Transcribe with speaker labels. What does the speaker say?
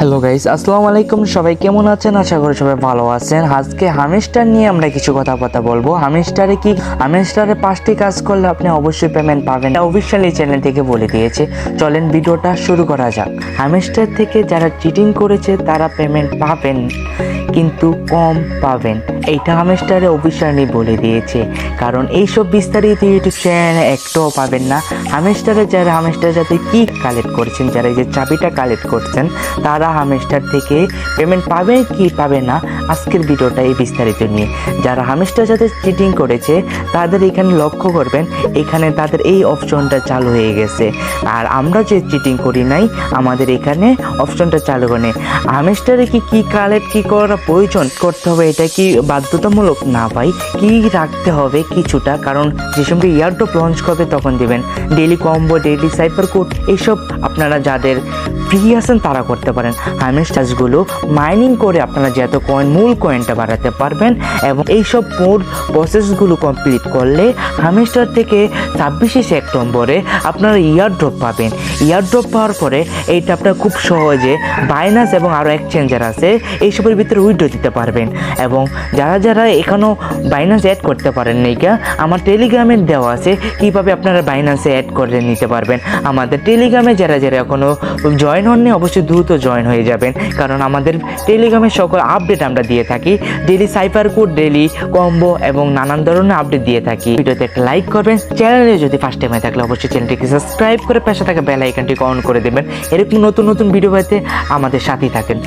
Speaker 1: Hello guys আসসালামু আলাইকুম সবাই কেমন আছেন? আশা করি সবাই ভালো আছেন। আজকে হামিস্টার নিয়ে আমরা কিছু কথাবার্তা বলব। হামিস্টারে কি? হামিস্টারে পাঁচটি কাজ করলে আপনি অবশ্যই পেমেন্ট পাবেন। অফিসিয়ালি চ্যানেল থেকে বলে দিয়েছে। চলেন ভিডিওটা শুরু করা যাক। হামিস্টার থেকে যারা চিটিং করেছে, তারা পেমেন্ট পাবেন, কিন্তু কম পাবেন। এইটা হামেস্টারে অফিসিয়ালি বলে দিয়েছে। কারণ এইসব বিস্তারিত ইউটিউব চ্যানেলে একটাও পাবেন না। হামেস্টারে যারা হামেস্টার যাতে কি কালেক্ট করছেন, যারা এই যে চাবিটা কালেক্ট করছেন, তারা হামেস্টার থেকে পেমেন্ট পাবে কি পাবে না আজকের ভিডিওটা এই বিস্তারিত নিয়ে। যারা হামেস্টার যাতে চিটিং করেছে, তাদের এখানে লক্ষ্য করবেন, এখানে তাদের এই অপশনটা চালু হয়ে গেছে। আর আমরা যে চিটিং করি নাই, আমাদের এখানে অপশনটা চালু করে হামেস্টারে কি কি কালেক্ট কি করা প্রয়োজন করতে হবে, এটা কি বাধ্যতামূলক? না ভাই, কি রাখতে হবে কিছুটা, কারণ যে সময় ইয়ারড্রপ লঞ্চ করবে তখন দেবেন। Daily combo daily cipher code এইসব আপনারা যাদের ফ্রি তারা করতে পারেন। হামেস্টার্সগুলো মাইনিং করে আপনারা যত কয়েন মূল কয়েনটা বাড়াতে পারবেন এবং এইসব মূল প্রসেসগুলো কমপ্লিট করলে হামেস্টার থেকে ছাব্বিশে সেপ্টেম্বরে আপনারা ইয়ার ইয়ারড্রপ পাবেন। ইয়ারড্রপ পাওয়ার পরে এইটা আপনার খুব সহজে বাইনাস এবং আরও এক্সচেঞ্জার আছে, এইসবের ভিতরে উইড্রো দিতে পারবেন। এবং যারা যারা এখানেও বাইনান্স অ্যাড করতে পারেন নাইকা আমার টেলিগ্রামে দেওয়া আছে, কীভাবে আপনারা বাইনান্সে অ্যাড করে নিতে পারবেন। আমাদের টেলিগ্রামে যারা যারা এখনও জয়েন হননি, অবশ্যই দ্রুত জয়েন হয়ে যাবেন। কারণ আমাদের টেলিগ্রামের সকল আপডেট আমরা দিয়ে থাকি। Daily cipher code daily combo এবং নানান ধরনের আপডেট দিয়ে থাকি। ভিডিওতে একটা লাইক করবেন। চ্যানেলে যদি ফার্স্ট টাইমে থাকলে অবশ্যই চ্যানেলটিকে সাবস্ক্রাইব করে পাশে থাকা বেল আইকনটি অন করে দেবেন। এরকম নতুন নতুন ভিডিও পেতে আমাদের সাথেই থাকেন।